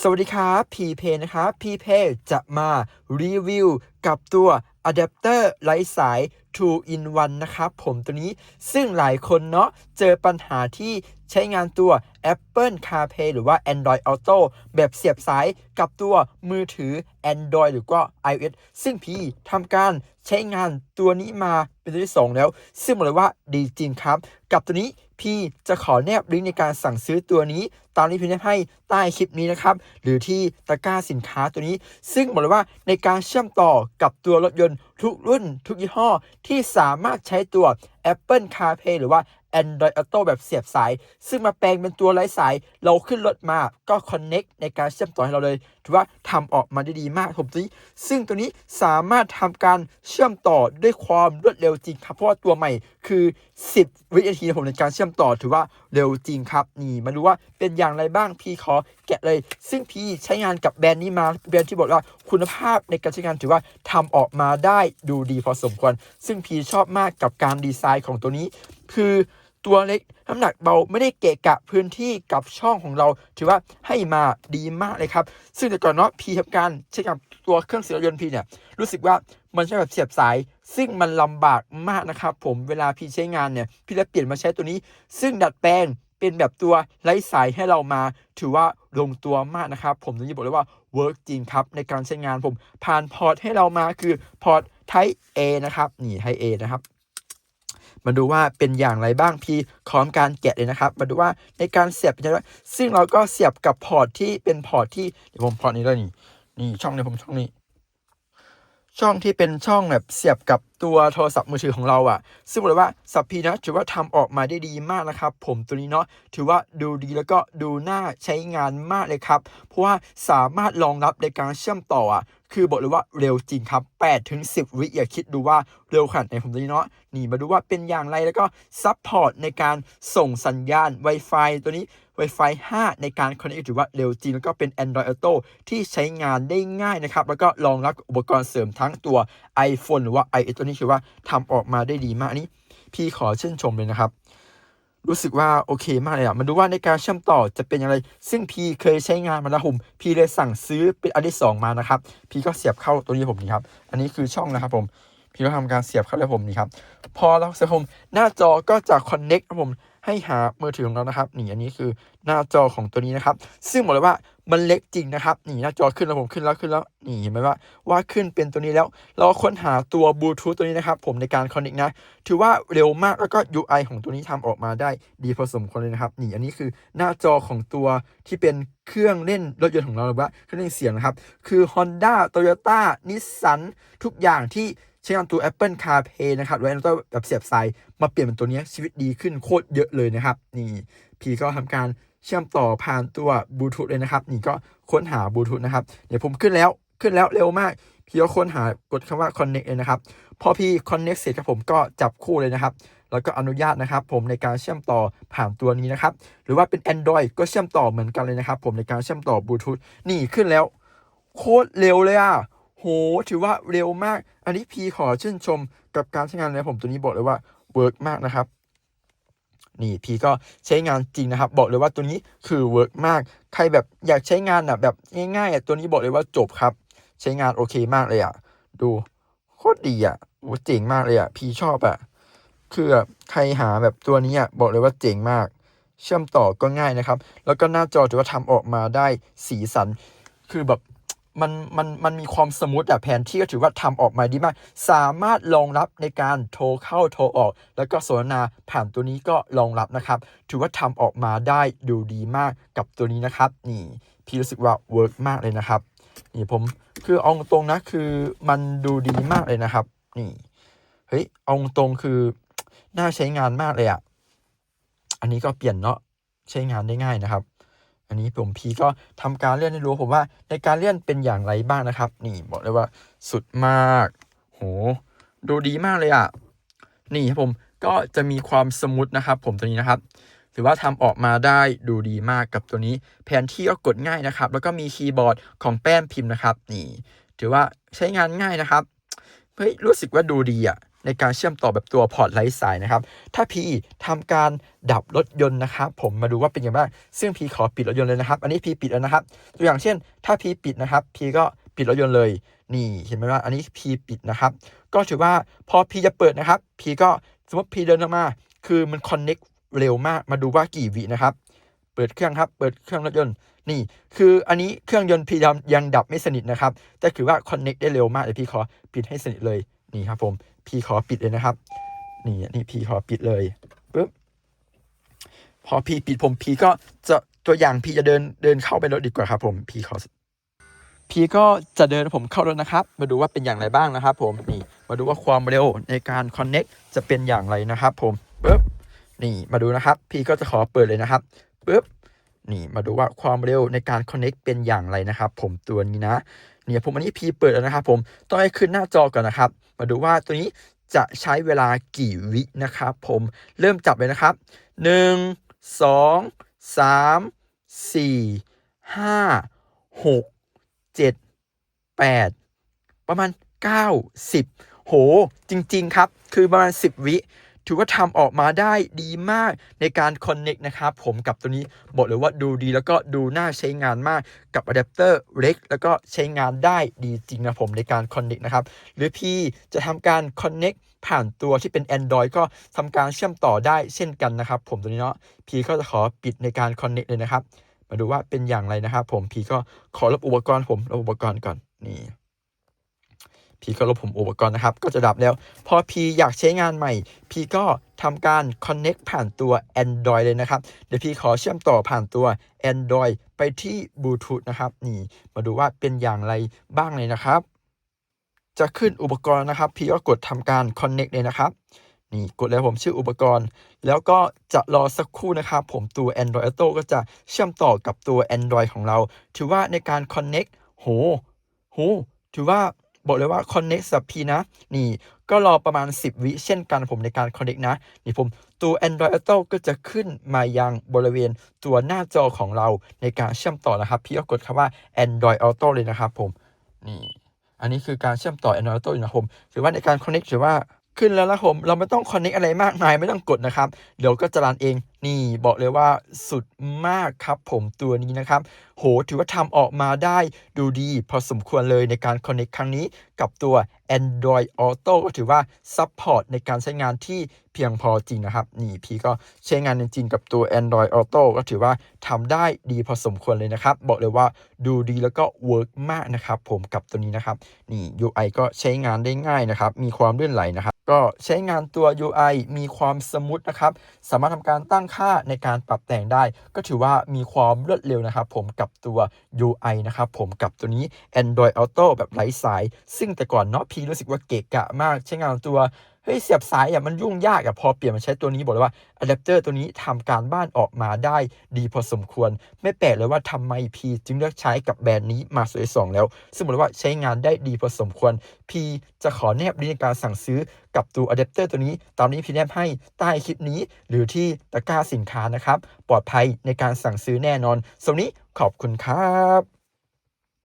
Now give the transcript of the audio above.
สวัสดีครับพีเพนะครับพีเพจะมารีวิวกับตัวอะแดปเตอร์ไร้สาย 2 in 1 นะครับ ผมตัวนี้ซึ่งหลายคนเนาะเจอปัญหาที่ใช้งานตัว Apple CarPlay หรือว่า Android Auto แบบเสียบสายกับตัวมือถือ Android หรือก็ iOS ซึ่งพี่ทำการใช้งานตัวนี้มาเป็นตัวที่ 2 แล้ว ซึ่งบอกเลยว่าดีจริงครับ กับตัวนี้ พี่จะขอแนบลิงก์ในการสั่งซื้อตัวนี้ ตามที่พี่แนบให้ใต้คลิปนี้นะครับ หรือที่ตะกร้าสินค้าตัวนี้ ซึ่งบอกเลยว่าในการเชื่อมต่อกับตัวรถยนต์ทุกรุ่นทุกยี่ห้อ ที่สามารถใช้ตัว Apple CarPlay หรือว่า Android Auto แบบเสียบสาย ซึ่งมาแปลงเป็นตัวไร้สาย เราขึ้นรถมาก็ Connect ในการเชื่อมต่อให้เราเลย ถือว่าทำออกมาได้ดีมากผมตัวนี้ ซึ่งตัวนี้สามารถทำการเชื่อมต่อด้วยความรวดเร็วจริงครับ เพราะว่าตัวใหม่คือ 10 วินาทีผมในการเชื่อมต่อถือว่าเร็วจริงครับ นี่มาดูว่าเป็นอย่างไรบ้างพี่ขอแกะเลย ซึ่งพี่ใช้งานกับแบรนด์นี้มาแบรนด์ที่บอกว่าคุณภาพในการใช้งานถือว่าทำออกมาได้ดูดีพอสมควร ซึ่งพี่ชอบมากกับการดีไซน์ของตัวนี้ คือ ตัวเล็กน้ำหนักเบาไม่ได้เกะกะพื้นที่กับช่องของเรา ถือว่าให้มาดีมากเลยครับ ซึ่งแต่ก่อนเนาะพีทำการใช้กับตัวเครื่องเสียงรถยนต์พีเนี่ยรู้สึกว่ามันใช้แบบเสียบสาย ซึ่งมันลำบากมากนะครับผมเวลาพีใช้งานเนี่ยพี่เลยเปลี่ยนมาใช้ตัวนี้ ซึ่งดัดแปลงเป็นแบบตัวไร้สายให้เรามา ถือว่าลงตัวมากนะครับ ผมต้องบอกเลยว่าเวิร์กจริงครับ ในการใช้งานผมผ่านพอร์ตให้เรามาคือพอร์ต Type A นะครับ นี่ Type A นะครับ มาดูว่าเป็นอย่างไรบ้างพี่พร้อมการแกะเลยนะครับ มาดูว่าในการเสียบเป็นยังไงซึ่งเราก็เสียบกับพอร์ตที่เป็นพอร์ตที่เดี๋ยวผมพอร์ตนี้เลยนี่นี่ช่องนี้ผมช่องนี้ ช่องที่เป็นช่องแบบเสียบกับตัวโทรศัพท์มือถือของเราอะ่ะ ซึ่งบอกเลยว่าสับพีนะถือว่าทำออกมาได้ดีมากนะครับ ผมตัวนี้เนาะถือว่าดูดีแล้วก็ดูน่าใช้งานมากเลยครับ เพราะว่าสามารถรองรับในการเชื่อมต่ออะคือบอกเลยว่าเร็วจริงครับ8ถึง10 วิอย่าคิดดูว่าเร็วขนาดไหนผมตัวนี้เนาะนี่มาดูว่าเป็นอย่างไรแล้วก็ซัพพอร์ตในการส่งสัญญาณ Wi-Fi ตัวนี้ Wi-Fi 5 ในการ connect ถือว่าเร็วจริง แล้วก็เป็น Android Auto ที่ใช้งานได้ง่ายนะครับ แล้วก็รองรับอุปกรณ์เสริมทั้งตัว iPhone หรือว่า iOS ตัวนี้ถือว่าทำออกมาได้ดีมากนี้ พี่ขอชื่นชมเลยนะครับรู้สึกว่าโอเคมากเลยอะมาดูว่าในการเชื่อมต่อจะเป็นอย่างไร ซึ่งพี่เคยใช้งานมาแล้วผมพี่เลยสั่งซื้อเป็นอันที่สองมานะครับ พี่ก็เสียบเข้าตัวนี้ผมนี่ครับ อันนี้คือช่องนะครับผม พี่ก็ทำการเสียบเข้าเลยผมนี่ครับ พอเราเสียบผมหน้าจอก็จะ connect ครับผม ให้หามือถือของเรานะครับนี่อันนี้คือหน้าจอของตัวนี้นะครับ ซึ่งบอกเลยว่ามันเล็กจริงนะครับนี่หน้าจอขึ้นแล้วผมขึ้นแล้วขึ้นแล้วนี่เห็นไหมว่าว่าขึ้นเป็นตัวนี้แล้ว เราค้นหาตัวบลูทูธตัวนี้นะครับ ผมในการ connect นะถือว่าเร็วมากแล้วก็ UI ของตัวนี้ทำออกมาได้ดีพอสมควรเลยนะครับนี่อันนี้คือหน้าจอของตัวที่เป็นเครื่องเล่นรถยนต์ของเราหรือว่าเครื่องเล่นเสียงนะครับ คือ Honda Toyota Nissan ทุกอย่างที่ ใช้งานตัว Apple CarPlay นะครับหรือ Android แบบเสียบสายมาเปลี่ยนเป็นตัวนี้ชีวิตดีขึ้นโคตรเยอะเลยนะครับนี่พี่ก็ทำการเชื่อมต่อผ่านตัวบลูทูธเลยนะครับนี่ก็ค้นหาบลูทูธนะครับเดี๋ยวผมขึ้นแล้วขึ้นแล้วเร็วมาก พี่ก็ค้นหากดคำว่า connect เลยนะครับ พอพี่ connect เสร็จครับผมก็จับคู่เลยนะครับ แล้วก็อนุญาตนะครับ ผมในการเชื่อมต่อผ่านตัวนี้นะครับ หรือว่าเป็น Android ก็เชื่อมต่อเหมือนกันเลยนะครับ ผมในการเชื่อมต่อบลูทูธนี่ขึ้นแล้ว โคตรเร็วเลยอะ โห ถือว่าเร็วมาก อันนี้พีขอชื่นชมกับการใช้งานเลยผมตัวนี้บอกเลยว่าเวิร์กมากนะครับนี่พีก็ใช้งานจริงนะครับ บอกเลยว่าตัวนี้คือเวิร์กมาก ใครแบบอยากใช้งานอะแบบง่ายๆอะตัวนี้บอกเลยว่าจบครับ ใช้งานโอเคมากเลยอะ ดูโคตรดีอะโหเจ๋งมากเลยอะพีชอบอะคือใครหาแบบตัวนี้อะบอกเลยว่าเจ๋งมาก เชื่อมต่อก็ง่ายนะครับ แล้วก็หน้าจอถือว่าทำออกมาได้สีสัน คือแบบ มันมันมันมีความสมูทอะแผนที่ก็ถือว่าทำออกมาดีมาก สามารถรองรับในการโทรเข้าโทรออก แล้วก็สนทนาผ่านตัวนี้ก็รองรับนะครับ ถือว่าทำออกมาได้ดูดีมากกับตัวนี้นะครับ นี่พี่รู้สึกว่าเวิร์กมากเลยนะครับ นี่ผมคือเอาตรงนะคือมันดูดีมากเลยนะครับ นี่เฮ้ยเอาตรงคือน่าใช้งานมากเลยอะอันนี้ก็เปลี่ยนเนาะใช้งานได้ง่ายนะครับ อันนี้ผมพีก็ทำการเลื่อนให้รู้ผมว่าในการเลื่อนเป็นอย่างไรบ้างนะครับ นี่บอกเลยว่าสุดมาก โห ดูดีมากเลยอะ่ะ นี่ครับผมก็จะมีความสมูทนะครับผมตัวนี้นะครับถือว่าทำออกมาได้ดูดีมากกับตัวนี้ แผนที่ก็กดง่ายนะครับ แล้วก็มีคีย์บอร์ดของแป้นพิมพ์นะครับ นี่ ถือว่าใช้งานง่ายนะครับเฮ้ยรู้สึกว่าดูดีอะ่ะ ในการเชื่อมต่อแบบตัวพอร์ตไร้สายนะครับ ถ้า P ทำการดับรถยนต์นะครับ ผมมาดูว่าเป็นยังไงบ้าง ซึ่ง P ขอปิดรถยนต์เลยนะครับ อันนี้ P ปิดแล้วนะครับ ตัวอย่างเช่น ถ้า P ปิดนะครับ P ก็ปิดรถยนต์เลย นี่เห็นไหมว่าอันนี้ P ปิดนะครับ ก็ถือว่าพอ P จะเปิดนะครับ P ก็สมมติ P เดินออกมา คือมัน connect เร็วมาก มาดูว่ากี่วินะครับ เปิดเครื่องครับ เปิดเครื่องรถยนต์ นี่ คืออันนี้เครื่องยนต์พีดยังดับไม่สนิทนะครับ แต่ถือว่า connect ได้เร็วมากเดี๋ยพี่ขอปิดให้สนิทเลย นี่ครับผมพี่ขอปิดเลยนะครับ นี่นี่พี่ขอปิดเลยปึ๊บพอพี่ปิดผมพี่ก็จะตัวอย่างพี่จะเดินเดินเข้าไปรถดีกว่าครับผมพี่ขอพี่ก็จะเดินผมเข้ารถนะครับ มาดูว่าเป็นอย่างไรบ้างนะครับ ผมนี่มาดูว่าความเร็วในการ connect จะเป็นอย่างไรนะครับ ผมปึ๊บนี่มาดูนะครับพี่ก็จะขอเปิดเลยนะครับปึ๊บนี่มาดูว่าความเร็วในการ connect เป็นอย่างไรนะครับ ผมตัวนี้นะ เนี่ยผมอันนี้พีเปิดแล้วนะครับผมต้องให้ขึ้นหน้าจอก่อนนะครับ มาดูว่าตัวนี้จะใช้เวลากี่วินะครับ ผมเริ่มจับเลยนะครับหนึ่งสองสามสี่ห้าหกเจ็ดแปดประมาณเก้าสิบโห จริง ๆ ครับ คือประมาณสิบวิ ถือว่าทำออกมาได้ดีมากในการ Connect นะครับ ผมกับตัวนี้บอกเลยว่าดูดีแล้วก็ดูน่าใช้งานมากกับอะแดปเตอร์เล็กแล้วก็ใช้งานได้ดีจริงนะผมในการ Connect นะครับ หรือพี่จะทำการ Connect ผ่านตัวที่เป็น Android ก็ทำการเชื่อมต่อได้เช่นกันนะครับ ผมตัวนี้เนาะพี่ก็จะขอปิดในการ Connect เลยนะครับ มาดูว่าเป็นอย่างไรนะครับ ผมพี่ก็ขอลบอุปกรณ์ผมลบอุปกรณ์ก่อนนี่ พี่ก็ลบผมอุปกรณ์นะครับ ก็จะดับแล้ว พอพี่อยากใช้งานใหม่ พี่ก็ทำการ connect ผ่านตัว Android เลยนะครับ เดี๋ยวพี่ขอเชื่อมต่อผ่านตัว Android ไปที่บลูทูธนะครับ นี่มาดูว่าเป็นอย่างไรบ้างเลยนะครับ จะขึ้นอุปกรณ์นะครับ พี่ก็กดทำการ connect เลยนะครับนี่กดแล้วผมชื่ออุปกรณ์ แล้วก็จะรอสักครู่นะครับ ผมตัว Android Auto ก็จะเชื่อมต่อกับตัว Android ของเรา ถือว่าในการ connect โห โห ถือว่า บอกเลยว่า connect สับพีนะ นี่ก็รอประมาณ 10 วิเช่นกันผมในการ connect นะ นี่ผมตัว Android Auto ก็จะขึ้นมายังบริเวณตัวหน้าจอของเราในการเชื่อมต่อนะครับ พี่ก็กดคำว่า Android Auto เลยนะครับผม นี่ อันนี้คือการเชื่อมต่อ Android Auto อยู่นะครับผมถือว่าในการ connect ถือว่าขึ้นแล้วนะผม เราไม่ต้อง connect อะไรมากมายไม่ต้องกดนะครับ เดี๋ยวก็จะรันเองนี่บอกเลยว่าสุดมากครับผมตัวนี้นะครับ โหถือว่าทำออกมาได้ดูดีพอสมควรเลยในการ connect ครั้งนี้กับตัว Android Auto ก็ถือว่า support ในการใช้งานที่เพียงพอจริงนะครับ นี่พี่ก็ใช้งานจริงๆกับตัว Android Auto ก็ถือว่าทำได้ดีพอสมควรเลยนะครับ บอกเลยว่าดูดีแล้วก็ work มากนะครับผมกับตัวนี้นะครับ นี่ UI ก็ใช้งานได้ง่ายนะครับ มีความเลื่อนไหลนะครับ ก็ใช้งานตัว UI มีความสมูทนะครับ สามารถทำการตั้งค่าในการปรับแต่งได้ ก็ถือว่ามีความรวดเร็วนะครับผมกับตัว UI นะครับผมกับตัวนี้ Android Auto แบบไร้สาย ซึ่งแต่ก่อนเนาะพีรู้สึกว่าเกะกะมาก ใช้งานตัว เฮ้ยเสียบสายอะมันยุ่งยากอะพอเปลี่ยนมาใช้ตัวนี้บอกเลยว่าอะแดปเตอร์ตัวนี้ทำการบ้านออกมาได้ดีพอสมควร ไม่แปลกเลยว่าทำไมพีจึงเลือกใช้กับแบรนด์นี้มาสวยสองแล้ว ซึ่งบอกเลยว่าใช้งานได้ดีพอสมควร พีจะขอแนบลิงก์ในการสั่งซื้อกับตัวอะแดปเตอร์ตัวนี้ตามนี้พี่แนบให้ใต้คลิปนี้ หรือที่ตะกร้าสินค้านะครับ ปลอดภัยในการสั่งซื้อแน่นอนสำหรับนี้ขอบคุณครับ